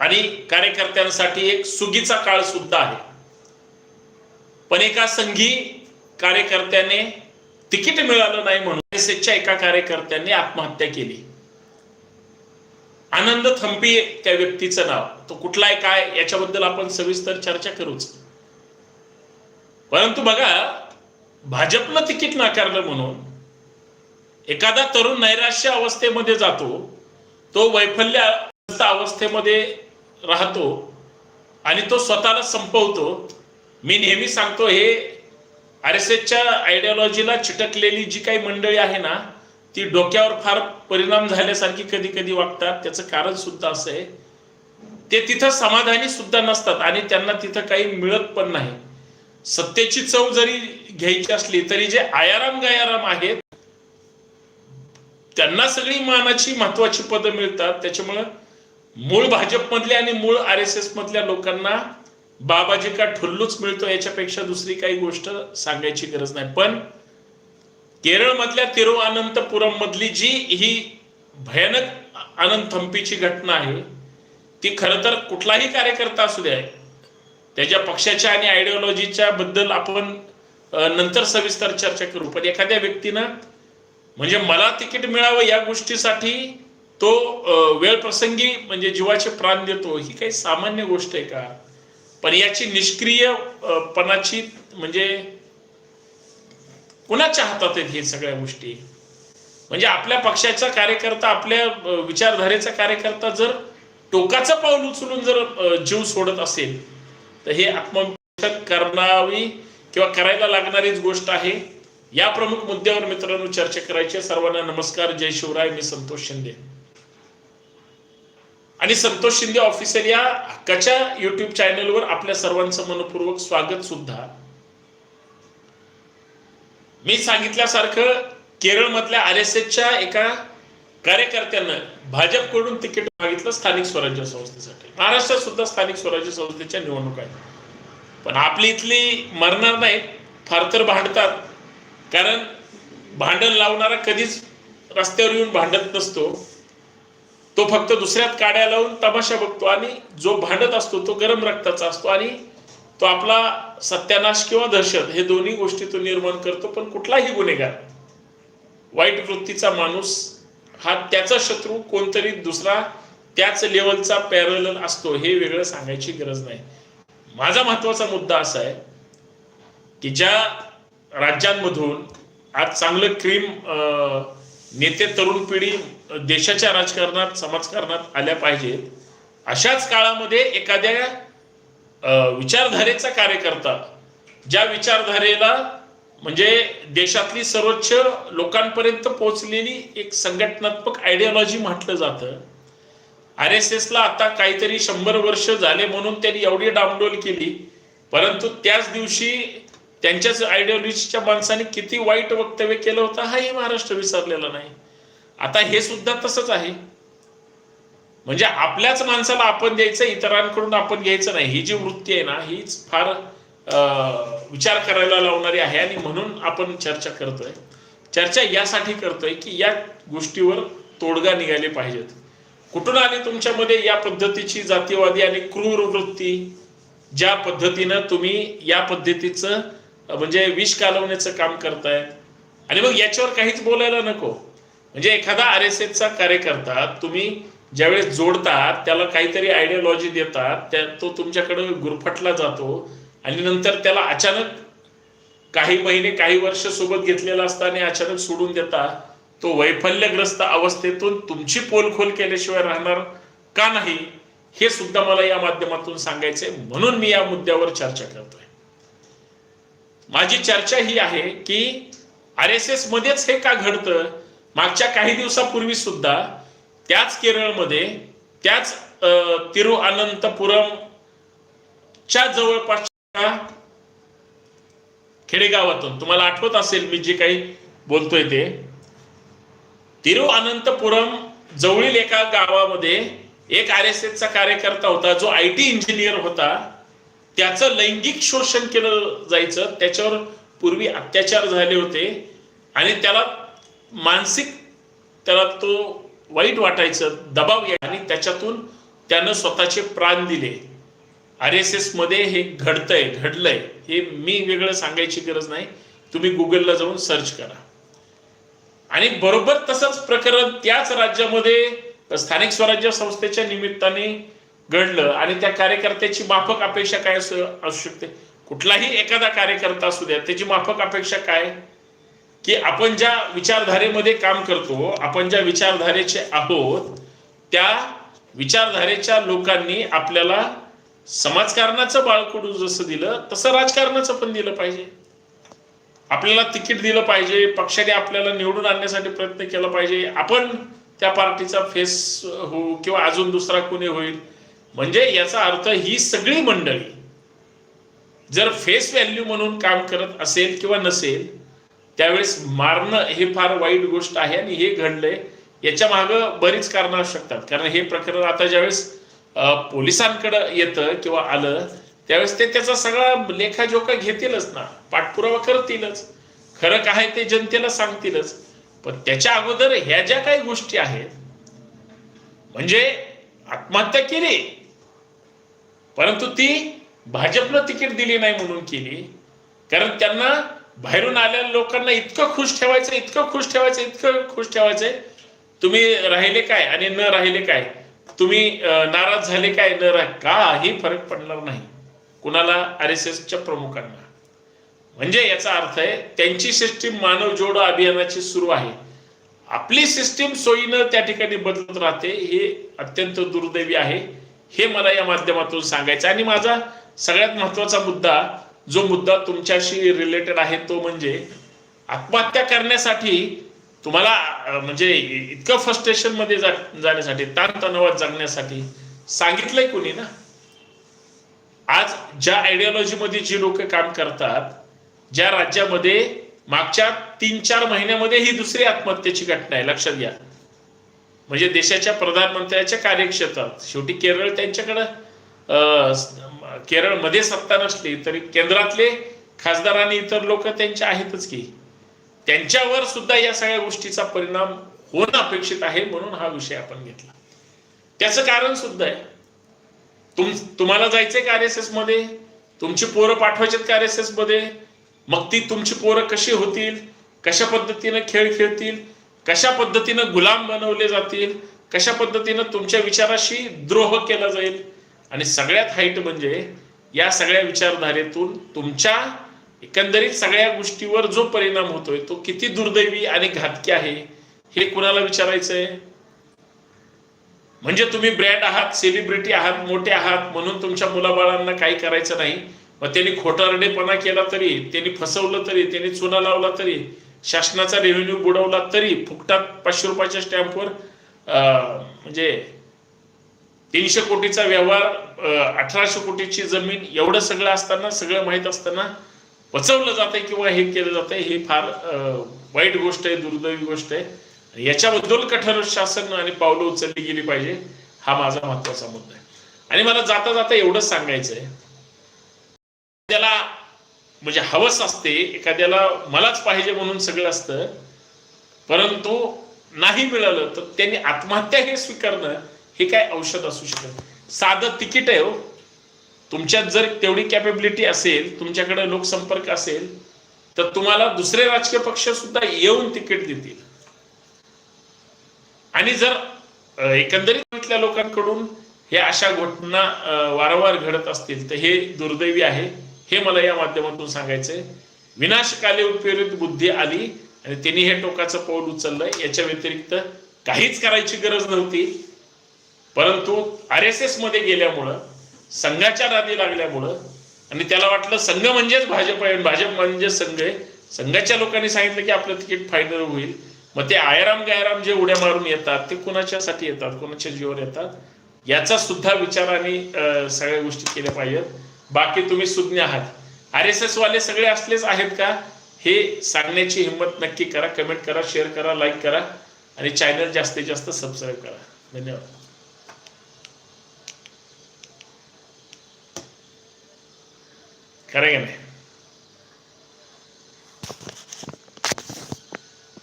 आणि कार्यकर्त्यांसाठी एक सुगीचा काळ सुद्धा आहे. पण एका संघी कार्यकर्त्याने तिकीट मिळालं नाही म्हणून एसएसच्या एका कार्यकर्त्याने आत्महत्या केली. आनंद थंपी त्या व्यक्तीचं नाव. तो कुठला आहे काय याच्याबद्दल आपण सविस्तर चर्चा करूच. परंतु बघा भाजपनं तिकीट नाकारलं म्हणून एखादा तरुण नैराश्य अवस्थेमध्ये जातो तो वैफल्य अवस्थेमध्ये राहतो आणि तो स्वतःला संपवतो. मी नेहमी सांगतो हे आर एस एसच्या आयडिओलॉजीला चिटकलेली जी काही मंडळी आहे ना ती डोक्यावर फार परिणाम झाल्यासारखी कधी कधी वागतात. त्याचं कारण सुद्धा असं आहे. ते तिथं समाधानी सुद्धा नसतात आणि त्यांना तिथं काही मिळत पण नाही. सत्तेची चव जरी घ्यायची असली तरी जे आयाराम गायाराम आहेत त्यांना सगळी मानाची महत्वाची पदं मिळतात. त्याच्यामुळं मूळ भाजपमधल्या आणि मूळ आर एस एस मधल्या लोकांना बाबाजी का ठुल्लूच मिळतो याच्यापेक्षा दुसरी काही गोष्ट सांगायची गरज नाही. पण केरळमधल्या तिरुअनंतपुरम मधली जी ही भयानक आनंद थंपीची घटना आहे ती खरं तर कुठलाही कार्यकर्ता असू द्या त्याच्या पक्षाच्या आणि आयडिओलॉजीच्या बद्दल आपण नंतर सविस्तर चर्चा करू. पण एखाद्या व्यक्तीनं म्हणजे मला तिकीट मिळावं या गोष्टीसाठी तो वेळ प्रसंगी म्हणजे जीवाचे प्राण देतो ही काही सामान्य गोष्ट आहे का? पण याची निष्क्रिय पणाची म्हणजे कुणाच्या हातात आहेत हे सगळ्या गोष्टी? म्हणजे आपल्या पक्षाचा कार्यकर्ता आपल्या विचारधारेचा कार्यकर्ता जर टोकाचं पाऊल उचलून जर जीव सोडत असेल तर हे आत्मविश्वास करणावी किंवा करायला लागणारीच गोष्ट आहे. या प्रमुख मुद्द्यावर मित्रांनो चर्चा करायची सर्वांना नमस्कार. जय शिवराय. मी संतोष शिंदे. आणि संतोष शिंदे ऑफिसर या हक्काच्या युट्यूब चॅनलवर आपल्या सर्वांचं मनपूर्वक स्वागत सुद्धा. मी सांगितल्यासारखं केरळमधल्या आर एस एसच्या एका कार्यकर्त्यानं भाजपकडून तिकीट मागितलं स्थानिक स्वराज्य संस्थेसाठी. महाराष्ट्रात सुद्धा स्थानिक स्वराज्य संस्थेच्या निवडणुका आहेत. पण आपली इथली मरणार नाही फार तर भांडतात. कारण भांडण लावणारा कधीच रस्त्यावर येऊन भांडत नसतो. तो फक्त दुसऱ्यात काड्या लावून तमाशा बघतो आणि जो भांडत असतो तो गरम रक्ताचा असतो आणि तो आपला सत्यानाश किंवा दहशत हे दोन्ही गोष्टी तो निर्माण करतो पण कुठलाही गुन्हेगार. वाईट वृत्तीचा माणूस हा त्याचा शत्रू कोणतरी दुसरा त्याच लेवलचा पॅरल असतो हे वेगळं सांगायची गरज नाही. माझा महत्त्वाचा मुद्दा असा आहे की ज्या राज्यांमधून आज चांगलं क्रीम नेते तरुण पिढी देशाच्या राजकारणात समाजकारणात आल्या पाहिजेत. अशाच काळामध्ये एखाद्या विचारधारेचा कार्यकर्ता ज्या विचारधारेला म्हणजे देशातली सर्वोच्च लोकांपर्यंत पोहोचलेली एक संघटनात्मक आयडियॉलॉजी म्हटलं जातं. आर एस एसला आता काहीतरी शंभर वर्ष झाले म्हणून त्यांनी एवढी डामडोल केली. परंतु त्याच दिवशी त्यांच्याच आयडियॉलॉजीच्या माणसाने किती वाईट वक्तव्य केलं होतं हाही महाराष्ट्र विसरलेला नाही. आता हे सुद्धा तसंच आहे. म्हणजे आपल्याच माणसाला आपण द्यायचं इतरांकडून आपण घ्यायचं नाही. ही जी वृत्ती आहे ना हीच फार विचार करायला लावणारी आहे आणि म्हणून आपण चर्चा करतोय. चर्चा यासाठी करतोय की या गोष्टीवर तोडगा निघाले पाहिजेत. कुठून आली तुमच्यामध्ये या पद्धतीची जातीवादी आणि क्रूर वृत्ती ज्या पद्धतीनं तुम्ही या पद्धतीचं म्हणजे विष कालवण्याचं काम करताय आणि मग याच्यावर काहीच बोलायला नको. म्हणजे एखादा आर एस एसचा कार्यकर्ता तुम्ही ज्यावेळेस जोडतात त्याला काहीतरी आयडियोलॉजी देतात त्या तो तुमच्याकडे गुरफटला जातो आणि नंतर त्याला अचानक काही महिने काही वर्ष सोबत घेतलेला असता आणि अचानक सोडून देता तो वैफल्यग्रस्त अवस्थेतून तुमची पोलखोल केल्याशिवाय राहणार का नाही हे सुद्धा मला या माध्यमातून सांगायचंय. म्हणून मी या मुद्द्यावर चर्चा करतोय. माझी चर्चा ही आहे की आर एस एस मध्येच हे का घडतं? मागच्या काही दिवसापूर्वी सुद्धा त्याच केरळमध्ये त्याच अं, तिरुअनंतपुरम च्या जवळपासच्या खेडेगावातून तुम्हाला आठवत असेल मी जे काही बोलतोय ते तिरुअनंतपुरम जवळील एका गावामध्ये एक आर एस एसचा कार्यकर्ता होता जो आय टी इंजिनियर होता. त्याचं लैंगिक शोषण केलं जायचं त्याच्यावर पूर्वी अत्याचार झाले होते. आणि त्याला मानसिक त्याला तो वाईट वाटायचं दबाव या आणि त्याच्यातून त्यानं स्वतःचे प्राण दिले. आर एस एसमध्ये हे घडतंय घडलंय हे मी वेगळं सांगायची गरज नाही. तुम्ही गुगलला जाऊन सर्च करा. आणि बरोबर तसंच प्रकरण त्याच राज्यामध्ये स्थानिक स्वराज्य संस्थेच्या निमित्ताने घडलं आणि त्या कार्यकर्त्याची माफक अपेक्षा काय असू असू शकते? कुठलाही एखादा कार्यकर्ता असू द्या त्याची माफक अपेक्षा काय? की आपण ज्या विचारधारेमध्ये काम करतो आपण ज्या विचारधारेचे आहोत त्या विचारधारेच्या लोकांनी आपल्याला समाजकारणाचं बाळकडू जसं दिलं तसं राजकारणाचं पण दिलं पाहिजे. आपल्याला तिकीट दिलं पाहिजे पक्षाने आपल्याला निवडून आणण्यासाठी प्रयत्न केला पाहिजे. आपण त्या पार्टीचा फेस होऊ किंवा अजून दुसरा कोणी होईल. म्हणजे याचा अर्थ ही सगळी मंडळी जर फेस व्हॅल्यू म्हणून काम करत असेल किंवा नसेल त्यावेळेस मारणं हे फार वाईट गोष्ट आहे आणि हे घडलंय. याच्या मागं बरीच कारणं असू शकतात कारण हे प्रकरण आता ज्यावेळेस पोलिसांकडं पोलिसांकडे येतं किंवा आलं त्यावेळेस ते त्याचा सगळा लेखाजोखा घेतीलच ना. पाठपुरावा करतीलच. खरं काय ते जनतेला सांगतीलच. पण त्याच्या अगोदर ह्या ज्या काही गोष्टी आहेत म्हणजे आत्महत्या केली परंतु ती भाजपनं तिकीट दिली नाही म्हणून केली कारण त्यांना बाहेरून आलेल्या लोकांना इतकं खुश ठेवायचं इतकं खुश ठेवायचं इतकं खुश ठेवायचंय तुम्ही राहिले काय आणि न राहिले काय? तुम्ही नाराज झाले काय न राह काही फरक पडणार नाही. कुणाला? आर एस एसच्या प्रमुखांना. म्हणजे याचा अर्थ आहे त्यांची सिस्टीम मानव जोडो अभियानाची सुरू आहे. आपली सिस्टीम सोयीनं त्या ठिकाणी बदलत राहते हे अत्यंत दुर्दैवी आहे. हे मला या माध्यमातून सांगायचं आणि माझा सगळ्यात महत्त्वाचा मुद्दा जो मुद्दा तुमच्याशी रिलेटेड आहे तो म्हणजे आत्महत्या करण्यासाठी तुम्हाला म्हणजे इतकं फ्रस्ट्रेशनमध्ये जाण्यासाठी ताणतणावात जगण्यासाठी सांगितलंय कोणी ना? आज ज्या आयडियोलॉजी मध्ये जी लोक काम करतात ज्या राज्यामध्ये मागच्या तीन चार महिन्यामध्ये ही दुसरी आत्महत्येची घटना आहे लक्षात घ्या. म्हणजे देशाच्या प्रधानमंत्र्याच्या कार्यक्षेत्रात शेवटी केरळ त्यांच्याकडं अं, केरळमध्ये सत्ता नसली तरी केंद्रातले खासदार आणि इतर लोक त्यांचे आहेतच की. त्यांच्यावर सुद्धा या सगळ्या गोष्टीचा परिणाम होणं अपेक्षित आहे म्हणून हा विषय आपण घेतला. त्याचं कारण सुद्धा आहे. तुम तुम्हाला जायचंय का आर एस एसमध्ये तुमची पोरं पाठवायचेत का आर एस एसमध्ये मग ती तुमची पोरं कशी होतील? कशा पद्धतीनं खेळ खेळतील? कशा पद्धतीनं गुलाम बनवले जातील? कशा पद्धतीनं तुमच्या विचाराशी द्रोह केला जाईल? आणि सगळ्यात हाईट म्हणजे या सगळ्या विचारधारेतून तुमच्या एकंदरीत सगळ्या गोष्टीवर जो परिणाम होतोय तो किती दुर्दैवी आणि घातकी आहे हे कुणाला विचारायचंय? म्हणजे तुम्ही ब्रँड आहात सेलिब्रिटी आहात मोठे आहात म्हणून तुमच्या मुलाबाळांना काही करायचं नाही. मग त्यांनी खोटारडेपणा केला तरी त्यांनी फसवलं तरी त्यांनी चुना लावला तरी शासनाचा रेव्हेन्यू बुडवला तरी फुकटात पाचशे रुपयाच्या स्टॅम्पवर म्हणजे तीनशे कोटीचा व्यवहार अठराशे कोटीची जमीन एवढं सगळं असताना सगळं माहीत असताना पचवलं जातंय किंवा हे केलं जातंय हे फार वाईट गोष्ट आहे दुर्दैवी गोष्ट आहे. याच्याबद्दल कठोर शासन आणि पावलं उचलली गेली पाहिजे हा माझा महत्त्वाचा मुद्दा आहे. आणि मला जाता जाता एवढंच सांगायचं आहे. त्याला म्हणजे हवस असते एखाद्याला मलाच पाहिजे म्हणून सगळं असतं परंतु नाही मिळालं तर त्यांनी आत्महत्या हे स्वीकारणं हे काय औषध असू शकत? साधं तिकीट आहे हो. तुमच्यात जर तेवढी कॅपेबिलिटी असेल तुमच्याकडे लोकसंपर्क असेल तर तुम्हाला दुसरे राजकीय पक्ष सुद्धा येऊन तिकीट देतील. आणि जर एकंदरीत इथल्या लोकांकडून हे अशा घटना वारंवार घडत असतील तर हे दुर्दैवी आहे. हे मला या माध्यमातून सांगायचंय. विनाशकाली उपयोजित बुद्धी आली आणि त्यांनी हे टोकाचं पाऊल उचललं याच्या व्यतिरिक्त काहीच करायची गरज नव्हती. परंतु आर एस एसमध्ये गेल्यामुळं संघाच्या नादी लागल्यामुळं आणि त्याला वाटलं संघ म्हणजेच भाजप आहे. भाजप म्हणजे संघ आहे. संघाच्या लोकांनी सांगितलं की आपलं तिकीट फायनल होईल. मग ते आयराम गायराम जे उड्या मारून येतात ते कुणाच्यासाठी येतात? कुणाच्या जीवर येतात? याचा सुद्धा विचार आणि सगळ्या गोष्टी केल्या पाहिजेत. बाकी तुम्ही सुज्ञ आहात. आर एस एस वाले सगळे असलेच आहेत का? हे सांगण्याची हिंमत नक्की करा. कमेंट करा शेअर करा लाईक करा आणि चॅनल जास्तीत जास्त सबस्क्राईब करा. धन्यवाद. करेंगे नाही